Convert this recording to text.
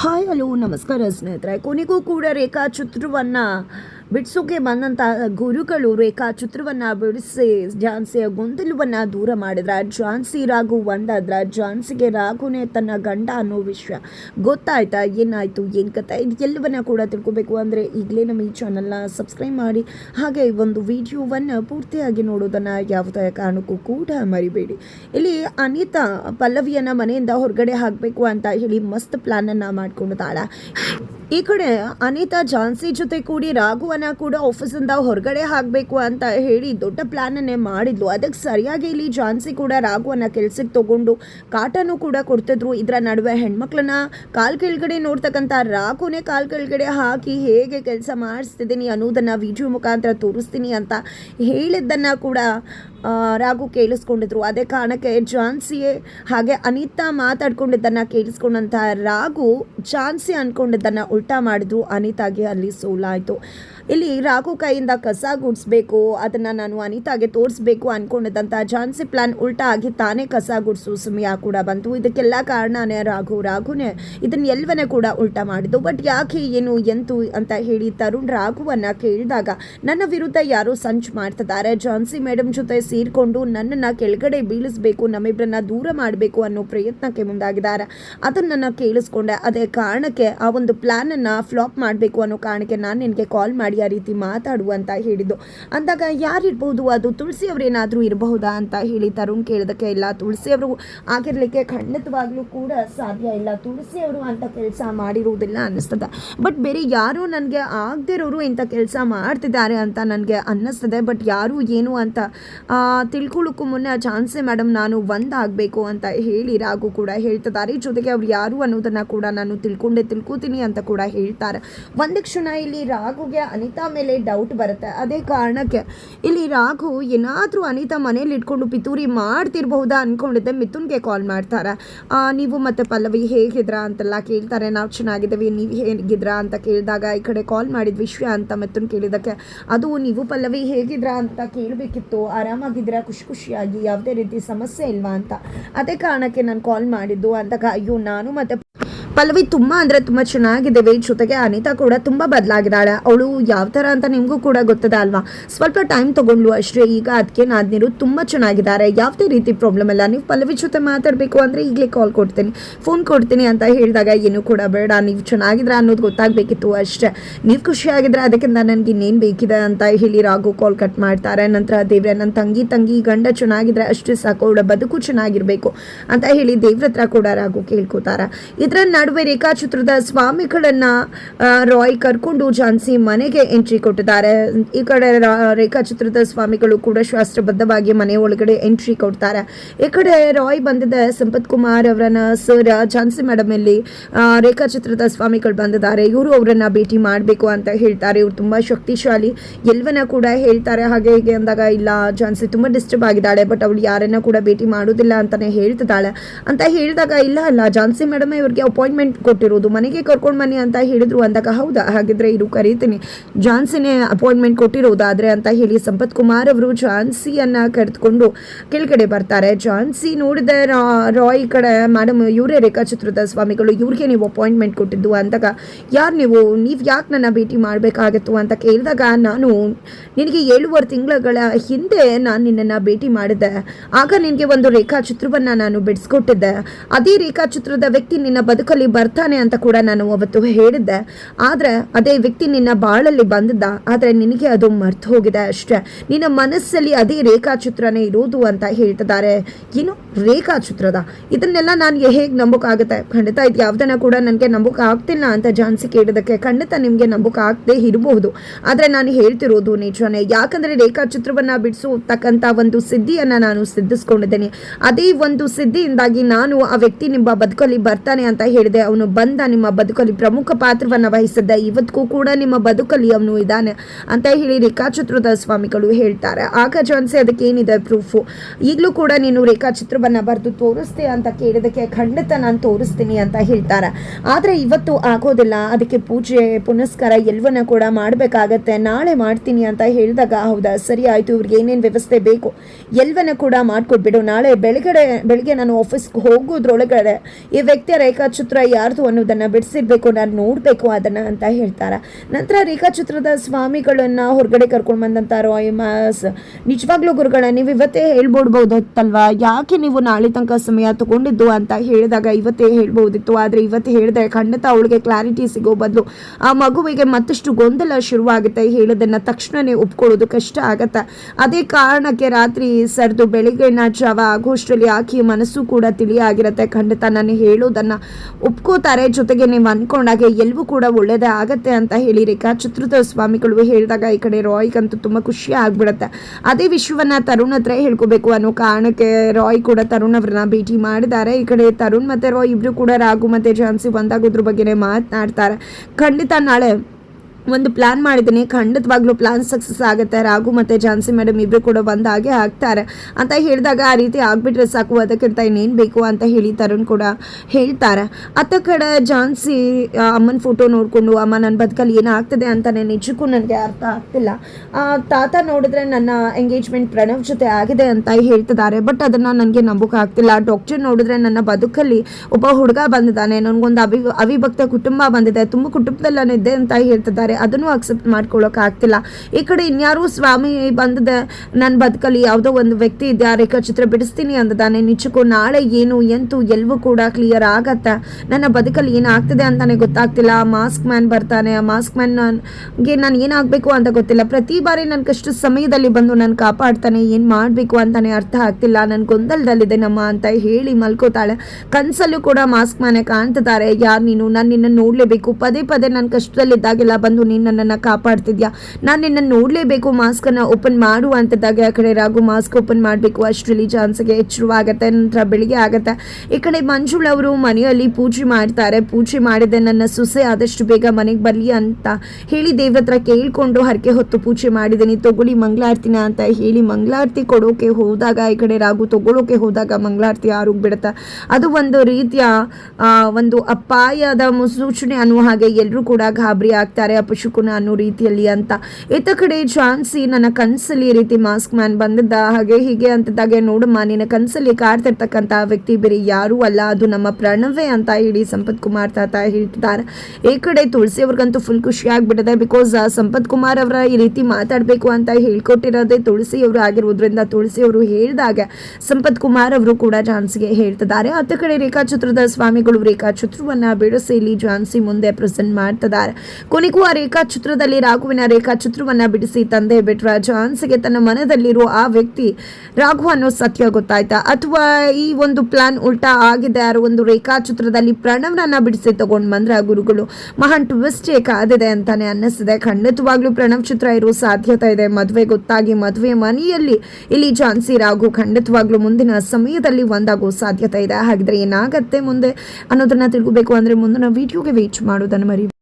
Hi hello ನಮಸ್ಕಾರ ಸ್ನೇಹಿತರೆ ಕೊನೆಗೂ ಕೂಡ ರೇಖಾಚಿತ್ರವನ್ನು ಬಿಡಿಸೋಕೆ ಬಂದಂಥ ಗುರುಗಳು ರೇಖಾಚಿತ್ರವನ್ನು ಬಿಡಿಸಿ, ಝಾನ್ಸಿಯ ಗೊಂದಲವನ್ನು ದೂರ ಮಾಡಿದ್ರ. ಝಾನ್ಸಿ ರಾಘು ಒಂದಾದ್ರ. ಝಾನ್ಸಿಗೆ ರಾಘುನೇ ತನ್ನ ಗಂಡ ಅನ್ನೋ ವಿಷಯ ಗೊತ್ತಾಯ್ತಾ. ಏನಾಯಿತು, ಏನು ಕತೆ? ಇದು ಎಲ್ಲವನ್ನ ಕೂಡ ತಿಳ್ಕೊಬೇಕು ಅಂದರೆ ಈಗಲೇ ನಮ್ಮ ಈ ಚಾನಲ್ನ ಸಬ್ಸ್ಕ್ರೈಬ್ ಮಾಡಿ. ಹಾಗೆ ಈ ಒಂದು ವಿಡಿಯೋವನ್ನು ಪೂರ್ತಿಯಾಗಿ ನೋಡೋದನ್ನು ಯಾವುದೇ ಕಾರಣಕ್ಕೂ ಕೂಡ ಮರಿಬೇಡಿ. ಇಲ್ಲಿ ಅನಿತಾ ಪಲ್ಲವಿಯನ್ನ ಮನೆಯಿಂದ ಹೊರಗಡೆ ಹಾಕಬೇಕು ಅಂತ ಹೇಳಿ ಮಸ್ತ್ ಪ್ಲ್ಯಾನನ್ನು ಮಾಡ್ಕೊಂಡಿದ್ದಾಳೆ ಈ ಕಡೆ ಅನಿತಾ ಝಾನ್ಸಿ ಜೊತೆ ಕೂಡಿ ರಾಘುವನ ಕೂಡ ಆಫೀಸಿಂದ ಹೊರಗಡೆ ಹಾಕಬೇಕು ಅಂತ ಹೇಳಿ ದೊಡ್ಡ ಪ್ಲಾನನ್ನೇ ಮಾಡಿದ್ಲು. ಅದಕ್ಕೆ ಸರಿಯಾಗಿ ಇಲ್ಲಿ ಝಾನ್ಸಿ ಕೂಡ ರಾಘುವನ ಕೆಲ್ಸಕ್ಕೆ ತಗೊಂಡು ಕಾಟನು ಕೂಡ ಕೊಡ್ತಿದ್ರು. ಇದರ ನಡುವೆ ಹೆಣ್ಮಕ್ಳನ್ನ ಕಾಲ್ ಕೆಳಗಡೆ ನೋಡ್ತಕ್ಕಂಥ ರಾಘುನೇ ಕಾಲ್ ಕೆಳಗಡೆ ಹಾಕಿ ಹೇಗೆ ಕೆಲಸ ಮಾಡಿಸ್ತಿದ್ದೀನಿ ಅನ್ನೋದನ್ನು ವಿಡಿಯೋ ಮುಖಾಂತರ ತೋರಿಸ್ತೀನಿ ಅಂತ ಹೇಳಿದ್ದನ್ನು ಕೂಡ ರಾಘು ಕೇಳಿಸ್ಕೊಂಡಿದ್ರು. ಅದೇ ಕಾರಣಕ್ಕೆ ಝಾನ್ಸಿಯೇ ಹಾಗೆ ಅನಿತಾ ಮಾತಾಡ್ಕೊಂಡಿದ್ದನ್ನು ಕೇಳಿಸ್ಕೊಂಡಂಥ ರಾಘು ಝಾನ್ಸಿ ಅನ್ಕೊಂಡಿದ್ದನ್ನು ಉಲ್ಟಾ ಮಾಡಿದ್ರು ಅನಿತಾಗೆ ಅಲ್ಲಿ ಸೋಲಾಯಿತು. ಇಲ್ಲಿ ರಾಘು ಕೈಯಿಂದ ಕಸ ಗುಡಿಸ್ಬೇಕು. ಅದನ್ನು ನಾನು ಅನಿತಾಗೆ ತೋರಿಸ್ಬೇಕು ಅನ್ಕೊಂಡಿದ್ದಂಥ ಝಾನ್ಸಿ ಪ್ಲಾನ್ ಉಲ್ಟಾ ಆಗಿ ತಾನೇ ಕಸ ಗುಡಿಸು ಸಮಯ ಕೂಡ ಬಂತು. ಇದಕ್ಕೆಲ್ಲ ಕಾರಣನೇ ರಾಘು. ರಾಘುನೇ ಇದನ್ನ ಎಲ್ವನೇ ಕೂಡ ಉಲ್ಟಾ ಮಾಡಿದ್ದು. ಬಟ್ ಯಾಕೆ, ಏನು, ಎಂತು ಅಂತ ಹೇಳಿ ತರುಣ್ ರಾಘುವನ್ನ ಕೇಳಿದಾಗ ನನ್ನ ವಿರುದ್ಧ ಯಾರೋ ಸಂಚು ಮಾಡ್ತಿದ್ದಾರೆ. ಜಾನ್ಸಿ ಮೇಡಮ್ ಜೊತೆ ಸೇರಿಕೊಂಡು ನನ್ನನ್ನು ಕೆಳಗಡೆ ಬೀಳಿಸ್ಬೇಕು ನಮ್ಮಿಬ್ಬರನ್ನ ದೂರ ಮಾಡಬೇಕು ಅನ್ನೋ ಪ್ರಯತ್ನಕ್ಕೆ ಮುಂದಾಗಿದ್ದಾರೆ. ಅದನ್ನು ನಾನು ಕೇಳಿಸ್ಕೊಂಡೆ. ಅದೇ ಕಾರಣಕ್ಕೆ ಆ ಒಂದು ಪ್ಲ್ಯಾನನ್ನು ಫ್ಲಾಪ್ ಮಾಡಬೇಕು ಅನ್ನೋ ಕಾರಣಕ್ಕೆ ನಾನು ನಿನಗೆ ಕಾಲ್ ಮಾಡಿ ಆ ರೀತಿ ಮಾತಾಡು ಅಂತ ಹೇಳಿದ್ದು. ಅಂದಾಗ ಯಾರಿರ್ಬೋದು, ಅದು ತುಳಸಿ ಅವರೇನಾದರೂ ಇರಬಹುದಾ ಅಂತ ಹೇಳಿ ತರುಣ್ ಕೇಳಿದಕ್ಕೆ ಇಲ್ಲ. ತುಳಸಿ ಅವರು ಆಗಿರಲಿಕ್ಕೆ ಖಂಡಿತವಾಗ್ಲೂ ಕೂಡ ಸಾಧ್ಯ ಇಲ್ಲ. ತುಳಸಿ ಅವರು ಅಂತ ಕೆಲಸ ಮಾಡಿರುವುದಿಲ್ಲ ಅನ್ನಿಸ್ತದೆ. ಬಟ್ ಬೇರೆ ಯಾರು ನನಗೆ ಆಗದಿರೋರು ಇಂಥ ಕೆಲಸ ಮಾಡ್ತಿದ್ದಾರೆ ಅಂತ ನನಗೆ ಅನ್ನಿಸ್ತದೆ. ಬಟ್ ಯಾರು ಏನು ಅಂತ ತಿಳ್ಕೊಳ್ಳೋಕ್ಕೂ ಮುನ್ನ ಚಾನ್ಸೇ ಮೇಡಮ್ ನಾನು ಒಂದಾಗಬೇಕು ಅಂತ ಹೇಳಿ ರಾಘು ಕೂಡ ಹೇಳ್ತಿದ್ದಾರೆ. ಜೊತೆಗೆ ಅವ್ರು ಯಾರು ಅನ್ನೋದನ್ನು ಕೂಡ ನಾನು ತಿಳ್ಕೊಂಡೆ ತಿಳ್ಕೊತೀನಿ ಅಂತ ಕೂಡ ಹೇಳ್ತಾರೆ. ಒಂದು ಕ್ಷಣ ಇಲ್ಲಿ ರಾಘುಗೆ ಅನಿತಾ ಮೇಲೆ ಡೌಟ್ ಬರುತ್ತೆ. ಅದೇ ಕಾರಣಕ್ಕೆ ಇಲ್ಲಿ ರಾಘು ಏನಾದರೂ ಅನಿತಾ ಮನೇಲಿ ಇಟ್ಕೊಂಡು ಪಿತೂರಿ ಮಾಡ್ತಿರ್ಬಹುದಾ ಅಂದ್ಕೊಂಡಿದ್ದೆ ಮಿಥುನ್ಗೆ ಕಾಲ್ ಮಾಡ್ತಾರೆ. ನೀವು ಮತ್ತು ಪಲ್ಲವಿ ಹೇಗಿದ್ರಾ ಅಂತೆಲ್ಲ ಕೇಳ್ತಾರೆ. ನಾವು ಚೆನ್ನಾಗಿದ್ದೇವೆ, ನೀವು ಹೇಗಿದ್ರಾ ಅಂತ ಕೇಳಿದಾಗ ಈ ಕಡೆ ಕಾಲ್ ಮಾಡಿದ ವಿಶ್ವ ಅಂತ ಮಿಥುನ್ ಕೇಳಿದ್ದಕ್ಕೆ, ಅದು ನೀವು ಪಲ್ಲವಿ ಹೇಗಿದ್ರಾ ಅಂತ ಕೇಳಬೇಕಿತ್ತು. ಆರಾಮಾಗಿದ್ದೀರಾ? ಖುಷಿ ಖುಷಿಯಾಗಿ. ಯಾವುದೇ ರೀತಿ ಸಮಸ್ಯೆ ಇಲ್ವಾ? ಅಂತ. ಅದೇ ಕಾರಣಕ್ಕೆ ನಾನು ಕಾಲ್ ಮಾಡಿದ್ದು. ಅಂತ ಅಯ್ಯೋ, ನಾನು ಮತ್ತು ಪಲ್ಲವಿ ತುಂಬ ಅಂದರೆ ತುಂಬ ಚೆನ್ನಾಗಿದ್ದೇವೆ ಜೊತೆಗೆ ಅನಿತಾ ಕೂಡ ತುಂಬ ಬದಲಾಗಿದ್ದಾಳೆ. ಅವಳು ಯಾವ ಥರ ಅಂತ ನಿಮಗೂ ಕೂಡ ಗೊತ್ತದ ಅಲ್ವಾ? ಸ್ವಲ್ಪ ಟೈಮ್ ತೊಗೊಂಡ್ಲು ಅಷ್ಟೇ ಈಗ ಅದಕ್ಕೆ ನಾದ್ನೀರು ತುಂಬ ಚೆನ್ನಾಗಿದ್ದಾರೆ. ಯಾವುದೇ ರೀತಿ ಪ್ರಾಬ್ಲಮ್ ಇಲ್ಲ. ನೀವು ಪಲ್ಲವಿ ಜೊತೆ ಮಾತಾಡಬೇಕು ಅಂದರೆ ಈಗಲೇ ಕಾಲ್ ಕೊಡ್ತೀನಿ. ಫೋನ್ ಕೊಡ್ತೀನಿ ಅಂತ ಹೇಳಿದಾಗ ಏನೂ ಕೂಡ ಬೇಡ. ನೀವು ಚೆನ್ನಾಗಿದ್ರೆ ಅನ್ನೋದು ಗೊತ್ತಾಗಬೇಕಿತ್ತು ಅಷ್ಟೇ. ನೀವು ಖುಷಿಯಾಗಿದ್ರೆ ಅದಕ್ಕಿಂತ ನನಗೆ ಇನ್ನೇನು ಬೇಕಿದೆ ಅಂತ ಹೇಳಿ ರಾಘು ಕಾಲ್ ಕಟ್ ಮಾಡ್ತಾರೆ. ನಂತರ ದೇವ್ರೆ ನನ್ನ ತಂಗಿ ತಂಗಿ ಗಂಡ ಚೆನ್ನಾಗಿದ್ರೆ ಅಷ್ಟೇ ಸಾಕು. ಅವಳ ಬದುಕು ಚೆನ್ನಾಗಿರಬೇಕು ಅಂತ ಹೇಳಿ ದೇವ್ರ ಹತ್ರ ಕೂಡ ರಾಘು ಕೇಳ್ಕೊತಾರೆ. ಇದರ ನಡುವೆ ರೇಖಾಚಿತ್ರದ ಸ್ವಾಮಿಗಳನ್ನ ರಾಯ್ ಕರ್ಕೊಂಡು ಝಾನ್ಸಿ ಮನೆಗೆ ಎಂಟ್ರಿ ಕೊಟ್ಟಿದ್ದಾರೆ. ಈ ಕಡೆ ರೇಖಾಚಿತ್ರದ ಸ್ವಾಮಿಗಳು ಕೂಡ ಶಾಸ್ತ್ರಬದ್ಧವಾಗಿ ಮನೆ ಒಳಗಡೆ ಎಂಟ್ರಿ ಕೊಡ್ತಾರೆ. ಈ ಕಡೆ ರಾಯ್ ಬಂದಿದ್ದ ಸಂಪತ್ ಕುಮಾರ್ ಅವರನ್ನ, ಸರ್, ಝಾನ್ಸಿ ಮೇಡಮ್ ಇಲ್ಲಿ ರೇಖಾಚಿತ್ರದ ಸ್ವಾಮಿಗಳು ಬಂದಿದ್ದಾರೆ. ಇವರು ಅವರನ್ನ ಭೇಟಿ ಮಾಡಬೇಕು ಅಂತ ಹೇಳ್ತಾರೆ. ಇವ್ರು ತುಂಬಾ ಶಕ್ತಿಶಾಲಿ. ಎಲ್ವನ ಕೂಡ ಹೇಳ್ತಾರೆ. ಹಾಗೆ ಹೀಗೆ ಅಂದಾಗ, ಇಲ್ಲ, ಝಾನ್ಸಿ ತುಂಬಾ ಡಿಸ್ಟರ್ಬ್ ಆಗಿದ್ದಾಳೆ ಬಟ್ ಅವಳು ಯಾರನ್ನ ಕೂಡ ಭೇಟಿ ಮಾಡೋದಿಲ್ಲ ಅಂತಾನೆ ಹೇಳ್ತಿದ್ದಾಳೆ. ಅಂತ ಹೇಳಿದಾಗ, ಇಲ್ಲ ಅಲ್ಲ ಝಾನ್ಸಿ ಮೇಡಮ್ ಇವ್ರಿಗೆ ಅಪಾಯಿಂಟ್ಮೆಂಟ್ ಕೊಟ್ಟಿರೋದು, ಮನೆಗೆ ಕರ್ಕೊಂಡು ಬನ್ನಿ ಅಂತ ಹೇಳಿದ್ರು ಅಂದಾಗ, ಹೌದಾ? ಹಾಗಿದ್ರೆ ಇದು ಕರೀತೀನಿ. ಜಾನ್ಸಿನೇ ಅಪಾಯಿಂಟ್ಮೆಂಟ್ ಕೊಟ್ಟಿರೋದಾದ್ರೆ ಅಂತ ಹೇಳಿ ಸಂಪತ್ ಕುಮಾರ್ ಅವರು ಝಾನ್ಸಿಯನ್ನ ಕರೆದುಕೊಂಡು ಕೆಳಗಡೆ ಬರ್ತಾರೆ. ಝಾನ್ಸಿ ನೋಡಿದ ರಾಯ್ ಕಡೆ ಮೇಡಮ್ ಇವರೇ ರೇಖಾಚಿತ್ರದ ಸ್ವಾಮಿಗಳು, ಇವ್ರಿಗೆ ನೀವು ಅಪಾಯಿಂಟ್ಮೆಂಟ್ ಕೊಟ್ಟಿದ್ದು ಅಂದಾಗ, ಯಾರು ನೀವು? ನೀವು ಯಾಕೆ ನನ್ನ ಭೇಟಿ ಮಾಡಬೇಕಾಗಿತ್ತು ಅಂತ ಕೇಳಿದಾಗ, ನಾನು ನಿನಗೆ ಏಳುವರೆ ತಿಂಗಳ ಹಿಂದೆ ನಾನು ನಿನ್ನನ್ನು ಭೇಟಿ ಮಾಡಿದೆ. ಆಗ ನಿನಗೆ ಒಂದು ರೇಖಾಚಿತ್ರವನ್ನು ನಾನು ಬಿಡಿಸ್ಕೊಟ್ಟಿದ್ದೆ. ಅದೇ ರೇಖಾಚಿತ್ರದ ವ್ಯಕ್ತಿ ನಿನ್ನ ಬದುಕಲ್ಲಿ ಬರ್ತಾನೆ ಅಂತ ಕೂಡ ನಾನು ಅವತ್ತು ಹೇಳಿದ್ದೆ. ಆದರೆ ಅದೇ ವ್ಯಕ್ತಿ ನಿನ್ನ ಬಾಳಲ್ಲಿ ಬಂದಿದ್ದ, ಆದರೆ ನಿನಗೆ ಅದು ಮರ್ತು ಹೋಗಿದೆ ಅಷ್ಟೇ. ನಿನ್ನ ಮನಸ್ಸಲ್ಲಿ ಅದೇ ರೇಖಾಚಿತ್ರನೇ ಇರೋದು ಅಂತ ಹೇಳ್ತಿದ್ದಾರೆ. ಏನು? ರೇಖಾಚಿತ್ರದ. ಇದನ್ನೆಲ್ಲ ನಾನು ಹೇಗೆ ನಂಬೋಕ್ಕಾಗುತ್ತೆ? ಖಂಡಿತ ಇದು ಯಾವುದನ್ನ ಕೂಡ ನನಗೆ ನಂಬೋಕೆ ಆಗ್ತಿಲ್ಲ ಅಂತ ಜಾನ್ಸಿ ಕೇಳಿದಕ್ಕೆ ಖಂಡಿತ ನಿಮಗೆ ನಂಬೋಕೆ ಆಗದೆ ಇರಬಹುದು. ಆದರೆ ನಾನು ಹೇಳ್ತಿರೋದು ನಿಜನೇ, ಯಾಕಂದರೆ ರೇಖಾಚಿತ್ರವನ್ನು ಬಿಡಿಸತಕ್ಕಂಥ ಒಂದು ಸಿದ್ಧಿಯನ್ನು ನಾನು ಸಿದ್ಧಿಸ್ಕೊಂಡಿದ್ದೇನೆ. ಅದೇ ಒಂದು ಸಿದ್ಧಿಯಿಂದಾಗಿ ನಾನು ಆ ವ್ಯಕ್ತಿ ನಿಮ್ಮ ಬದುಕಲ್ಲಿ ಬರ್ತಾನೆ ಅಂತ ಹೇಳಿದೆ. ಅವನು ಬಂದ ನಿಮ್ಮ ಬದುಕಲ್ಲಿ ಪ್ರಮುಖ ಪಾತ್ರವನ್ನು ವಹಿಸಿದ್ದ. ಇವತ್ತಿಗೂ ಕೂಡ ನಿಮ್ಮ ಬದುಕಲ್ಲಿ ಅವನು ಇದ್ದಾನೆ ಅಂತ ಹೇಳಿ ರೇಖಾಚಿತ್ರದ ಸ್ವಾಮಿಗಳು ಹೇಳ್ತಾರೆ. ಆಗ ಜಾನ್ಸಿ ಅದಕ್ಕೆ ಏನಿದೆ ಪ್ರೂಫು ಈಗಲೂ ಕೂಡ ನೀನು ರೇಖಾಚಿತ್ರವನ್ನು ಬರೆದು ತೋರಿಸ್ತೀಯ ಅಂತ ಕೇಳಿದಕ್ಕೆ ಖಂಡಿತ ನಾನು ತೋರಿಸ್ತೀನಿ ಅಂತ ಹೇಳ್ತಾರೆ. ಆದರೆ ಇವತ್ತು ಆಗೋದಿಲ್ಲ. ಅದಕ್ಕೆ ಪೂಜೆ, ಪುನಸ್ಕಾರ ಎಲ್ಲವನ್ನ ಕೂಡ ಮಾಡಬೇಕಾಗತ್ತೆ. ನಾಳೆ ಮಾಡ್ತೀನಿ ಅಂತ ಹೇಳಿದಾಗ ಹೌದಾ? ಸರಿ ಆಯಿತು, ಇವ್ರಿಗೆ ಏನೇನು ವ್ಯವಸ್ಥೆ ಬೇಕು? ಎಲ್ಲವನ್ನ ಕೂಡ ಮಾಡಿಕೊಟ್ಬಿಡು ನಾಳೆ ಬೆಳಗಡೆ, ಬೆಳಗ್ಗೆ ನಾನು ಆಫೀಸ್ಗೆ ಹೋಗೋದ್ರೊಳಗಡೆ ಈ ವ್ಯಕ್ತಿಯ ರೇಖಾಚಿತ್ರ ಚಿತ್ರ ಯಾರ್ದು ಅನ್ನೋದನ್ನು ಬಿಡಿಸಿರ್ಬೇಕು. ನಾನು ನೋಡಬೇಕು ಅದನ್ನು ಅಂತ ಹೇಳ್ತಾರೆ. ನಂತರ ರೇಖಾಚಿತ್ರದ ಸ್ವಾಮಿಗಳನ್ನು ಹೊರಗಡೆ ಕರ್ಕೊಂಡು ಬಂದಂತಾರೋ ಮಾಸ್. ನಿಜವಾಗ್ಲೂ ಗುರುಗಳ, ನೀವು ಇವತ್ತೇ ಹೇಳ್ಬೋಡ್ಬೋದಿತ್ತಲ್ವಾ ಯಾಕೆ ನೀವು ನಾಳೆ ತನಕ ಸಮಯ ತಗೊಂಡಿದ್ದು ಅಂತ ಹೇಳಿದಾಗ ಇವತ್ತೇ ಹೇಳ್ಬಹುದಿತ್ತು. ಆದರೆ ಇವತ್ತು ಹೇಳಿದ್ರೆ ಖಂಡಿತ ಅವಳಿಗೆ ಕ್ಲಾರಿಟಿ ಸಿಗೋ ಬದಲು ಆ ಮಗುವಿಗೆ ಮತ್ತಷ್ಟು ಗೊಂದಲ ಶುರುವಾಗುತ್ತೆ. ಹೇಳೋದನ್ನ ತಕ್ಷಣನೇ ಒಪ್ಕೊಳ್ಳೋದು ಕಷ್ಟ ಆಗತ್ತೆ. ಅದೇ ಕಾರಣಕ್ಕೆ ರಾತ್ರಿ ಸರ್ದು ಬೆಳಿಗ್ಗೆನ ಜಾವ ಆಗೋಷ್ಟರಲ್ಲಿ ಆಕೆಯ ಮನಸ್ಸು ಕೂಡ ತಿಳಿಯಾಗಿರುತ್ತೆ. ಖಂಡಿತ ನಾನು ಹೇಳೋದನ್ನ ಒಪ್ಕೋತಾರೆ. ಜೊತೆಗೆ ನೀವು ಅಂದ್ಕೊಂಡಾಗೆ ಎಲ್ಲವೂ ಕೂಡ ಒಳ್ಳೇದೇ ಆಗತ್ತೆ ಅಂತ ಹೇಳಿ ರೇಖಾ ಚಿತ್ರದ ಸ್ವಾಮಿಗಳು ಹೇಳಿದಾಗ ಈ ಕಡೆ ರಾಯ್ಗಂತೂ ತುಂಬಾ ಖುಷಿ ಆಗ್ಬಿಡುತ್ತೆ. ಅದೇ ವಿಶ್ವವನ್ನ ತರುಣ್ ಹತ್ರ ಹೇಳ್ಕೋಬೇಕು ಅನ್ನೋ ಕಾರಣಕ್ಕೆ ರಾಯ್ ಕೂಡ ತರುಣ್ ಅವ್ರನ್ನ ಭೇಟಿ ಮಾಡಿದ್ದಾರೆ. ಈ ಕಡೆ ತರುಣ್ ಮತ್ತೆ ಇಬ್ರು ಕೂಡ ರಾಘು ಮತ್ತೆ ಝಾನ್ಸಿ ಒಂದಾಗೋದ್ರ ಬಗ್ಗೆನೇ ಮಾತನಾಡ್ತಾರೆ. ಖಂಡಿತ ನಾಳೆ ಒಂದು ಪ್ಲಾನ್ ಮಾಡಿದ್ದೀನಿ. ಖಂಡಿತವಾಗ್ಲೂ ಪ್ಲಾನ್ ಸಕ್ಸಸ್ ಆಗುತ್ತೆ. ರಾಘು ಮತ್ತು ಝಾನ್ಸಿ ಮೇಡಮ್ ಇಬ್ಬರು ಕೂಡ ಒಂದಾಗೆ ಆಗ್ತಾರೆ. ಅಂತ ಹೇಳಿದಾಗ ಆ ರೀತಿ ಆಗಿಬಿಟ್ರೆ ಸಾಕು. ಅದಕ್ಕಿಂತ ಇನ್ನೇನು ಬೇಕು ಅಂತ ಹೇಳಿ ತರುಣ್ ಕೂಡ ಹೇಳ್ತಾರೆ. ಅತ್ತ ಕಡೆ ಝಾನ್ಸಿ ಅಮ್ಮನ ಫೋಟೋ ನೋಡಿಕೊಂಡು, ಅಮ್ಮ ನನ್ನ ಬದುಕಲ್ಲಿ ಏನಾಗ್ತದೆ ಅಂತಲೇ ನಿಜಕ್ಕೂ ನನಗೆ ಅರ್ಥ ಆಗ್ತಿಲ್ಲ. ತಾತ ನೋಡಿದ್ರೆ ನನ್ನ ಎಂಗೇಜ್ಮೆಂಟ್ ಪ್ರಣವ್ ಜೊತೆ ಆಗಿದೆ ಅಂತ ಹೇಳ್ತಿದ್ದಾರೆ. ಬಟ್ ಅದನ್ನು ನನಗೆ ನಂಬೋಕ್ಕಾಗ್ತಿಲ್ಲ ಡಾಕ್ಟರ್ ನೋಡಿದ್ರೆ ನನ್ನ ಬದುಕಲ್ಲಿ ಒಬ್ಬ ಹುಡುಗ ಬಂದಿದ್ದಾನೆ. ನನಗೊಂದು ಅವಿ ಅವಿಭಕ್ತ ಕುಟುಂಬ ಬಂದಿದೆ. ತುಂಬ ಕುಟುಂಬದಲ್ಲಿ ಇದ್ದೆ ಅಂತ ಹೇಳ್ತಿದ್ದಾರೆ. ಅದನ್ನು ಅಕ್ಸೆಪ್ಟ್ ಮಾಡ್ಕೊಳ್ಳೋಕೆ ಆಗ್ತಿಲ್ಲ. ಈ ಕಡೆ ಇನ್ಯಾರೂ ಸ್ವಾಮಿ ಬಂದದ ನನ್ನ ಬದುಕಲ್ಲಿ ಯಾವುದೋ ಒಂದು ವ್ಯಕ್ತಿ ಇದೆ, ಆ ರೇಖಾಚಿತ್ರ ಬಿಡಿಸ್ತೀನಿ ಅಂದದಾನೆ, ನಿಜಕ್ಕೂ ನಾಳೆ ಏನು ಎಂತು ಎಲ್ಲವೂ ಕೂಡ ಕ್ಲಿಯರ್ ಆಗತ್ತೆ. ನನ್ನ ಬದುಕಲ್ಲಿ ಏನಾಗ್ತಿದೆ ಅಂತಾನೆ ಗೊತ್ತಾಗ್ತಿಲ್ಲ. ಮಾಸ್ಕ್ ಮ್ಯಾನ್ ಬರ್ತಾನೆ, ಆ ಮಾಸ್ಕ್ ಮ್ಯಾನ್ ನನಗೆ ನಾನು ಏನಾಗಬೇಕು ಅಂತ ಗೊತ್ತಿಲ್ಲ. ಪ್ರತಿ ಬಾರಿ ನನ್ನ ಕಷ್ಟ ಸಮಯದಲ್ಲಿ ಬಂದು ನಾನು ಕಾಪಾಡ್ತಾನೆ, ಏನು ಮಾಡಬೇಕು ಅಂತಾನೆ ಅರ್ಥ ಆಗ್ತಿಲ್ಲ. ನನ್ನ ಗೊಂದಲದಲ್ಲಿದೆ ನಮ್ಮ ಅಂತ ಹೇಳಿ ಮಲ್ಕೋತಾಳೆ. ಕನಸಲ್ಲೂ ಕೂಡ ಮಾಸ್ಕ್ ಮ್ಯಾನೆ ಕಾಣ್ತಿದ್ದಾರೆ. ಯಾರು ನೀನು? ನಾನು ನಿನ್ನ ನೋಡಲೇಬೇಕು. ಪದೇ ಪದೇ ನನ್ನ ಕಷ್ಟದಲ್ಲಿದ್ದಾಗೆಲ್ಲ ಬಂದು ನೀನು ನನ್ನನ್ನು ಕಾಪಾಡ್ತಿದ್ಯಾ? ನಾನು ನಿನ್ನನ್ನು ನೋಡಲೇಬೇಕು ಮಾಸ್ಕನ್ನು ಓಪನ್ ಮಾಡು ಅಂತದಾಗ ಆ ಕಡೆ ರಾಗು ಮಾಸ್ಕ್ ಓಪನ್ ಮಾಡಬೇಕು. ಅಷ್ಟರಲ್ಲಿ ಚಾನ್ಸ್ಗೆ ಎಚ್ಚರವಾಗತ್ತೆ ನಂತರ ಬೆಳಿಗ್ಗೆ ಆಗತ್ತೆ. ಈ ಕಡೆ ಮಂಜುಳ್ ಅವರು ಮನೆಯಲ್ಲಿ ಪೂಜೆ ಮಾಡ್ತಾರೆ. ಪೂಜೆ ಮಾಡಿದೆ, ನನ್ನ ಸೊಸೆ ಆದಷ್ಟು ಬೇಗ ಮನೆಗೆ ಬರಲಿ ಅಂತ ಹೇಳಿ ದೇವ್ರ ಕೇಳಿಕೊಂಡು ಹರಕೆ ಹೊತ್ತು ಪೂಜೆ ಮಾಡಿದ್ದೀನಿ ತಗೊಳ್ಳಿ ಮಂಗಳಾರತಿನ ಅಂತ ಹೇಳಿ ಮಂಗಳಾರತಿ ಕೊಡೋಕೆ ಹೋದಾಗ, ಈ ಕಡೆ ರಾಗು ತಗೊಳ್ಳೋಕೆ ಹೋದಾಗ ಮಂಗಳಾರತಿ ಆರೋಗ್ಬಿಡುತ್ತೆ ಅದು ಒಂದು ರೀತಿಯ ಒಂದು ಅಪಾಯದ ಮುನ್ಸೂಚನೆ ಅನ್ನುವ ಹಾಗೆ ಎಲ್ಲರೂ ಕೂಡ ಗಾಬರಿ ಆಗ್ತಾರೆ. ಅಪಶುಕುನ ಅನ್ನೋ ರೀತಿಯಲ್ಲಿ ಅಂತ. ಇತ ಕಡೆ ಜಾನ್ಸಿ ನನ್ನ ಕನಸಲ್ಲಿ ಈ ರೀತಿ ಮಾಸ್ಕ್ ಮ್ಯಾನ್ ಬಂದಿದ್ದ ಹಾಗೆ ಹೀಗೆ ಅಂತದಾಗೆ ನೋಡಮ್ಮ, ನಿನ್ನ ಕನಸಲ್ಲಿ ಕಾಡ್ತಿರ್ತಕ್ಕಂತಹ ವ್ಯಕ್ತಿ ಬೇರೆ ಯಾರೂ ಅಲ್ಲ, ಅದು ನಮ್ಮ ಪ್ರಣವೇ ಅಂತ ಹೇಳಿ ಸಂಪತ್ ಕುಮಾರ್ ತಾತ ಹೇಳ್ತಿದ್ದಾರೆ. ಈ ಕಡೆ ತುಳಸಿ ಅವ್ರಿಗಂತೂ ಫುಲ್ ಖುಷಿ ಆಗ್ಬಿಟ್ಟಿದೆ ಬಿಕಾಸ್ ಸಂಪತ್ ಕುಮಾರ್ ಅವರ ಈ ರೀತಿ ಮಾತಾಡಬೇಕು ಅಂತ ಹೇಳ್ಕೊಟ್ಟಿರೋದೇ ತುಳಸಿ ಅವರು ಆಗಿರೋದ್ರಿಂದ ತುಳಸಿ ಅವರು ಹೇಳಿದಾಗ ಸಂಪತ್ ಕುಮಾರ್ ಅವರು ಕೂಡ ಝಾನ್ಸಿಗೆ ಹೇಳ್ತಿದ್ದಾರೆ. ಅತ್ತ ಕಡೆ ರೇಖಾಚಿತ್ರದ ಸ್ವಾಮಿಗಳು ರೇಖಾಚಿತ್ರವನ್ನ ಬಿಡಿಸಿ ಇಲ್ಲಿ ಝಾನ್ಸಿ ಮುಂದೆ ಪ್ರೆಸೆಂಟ್ ಮಾಡ್ತಿದ್ದಾರೆ. ಕೊನೆಗೂ ಆ ರೇಖಾಚಿತ್ರದಲ್ಲಿ ರಾಘುವಿನ ರೇಖಾಚಿತ್ರವನ್ನ ಬಿಡಿಸಿ ತಂದೆ ಬಿಟ್ರ ಝಾನ್ಸಿಗೆ ತನ್ನ ಮನದಲ್ಲಿರುವ ಆ ವ್ಯಕ್ತಿ ರಾಘು ಅನ್ನೋ ಸತ್ಯ ಗೊತ್ತಾಯ್ತಾ? ಅಥವಾ ಈ ಒಂದು ಪ್ಲಾನ್ ಉಲ್ಟಾ ಆಗಿದೆ? ಯಾರೋ ಒಂದು ರೇಖಾಚಿತ್ರದಲ್ಲಿ ಪ್ರಣವನನ್ನ ಬಿಡಿಸಿ ತಗೊಂಡು ಬಂದ್ರೆ ಆ ಗುರುಗಳು ಮಹಾನ್ ಟ್ವಿಸ್ಟ್ ಕಾದಿದೆ ಅಂತಾನೆ ಅನ್ನಿಸಿದೆ ಖಂಡಿತವಾಗ್ಲೂ ಪ್ರಣವ್ ಚಿತ್ರ ಇರೋ ಸಾಧ್ಯತೆ ಇದೆ. ಮದುವೆ ಗೊತ್ತಾಗಿ ಮದುವೆ ಮನೆಯಲ್ಲಿ ಇಲ್ಲಿ ಝಾನ್ಸಿ ರಾಘು ಖಂಡಿತವಾಗ್ಲೂ ಮುಂದಿನ ಸಮಯದಲ್ಲಿ ಒಂದಾಗೋ ಸಾಧ್ಯತೆ ಇದೆ. ಹಾಗಿದ್ರೆ ಏನಾಗತ್ತೆ ಮುಂದೆ ಅನ್ನೋದನ್ನ ತಿಳ್ಕೋಬೇಕು ಅಂದ್ರೆ ಮುಂದಿನ ವಿಡಿಯೋಗೆ ವೇಚ್ ಮಾಡೋದನ್ನ ಮರಿ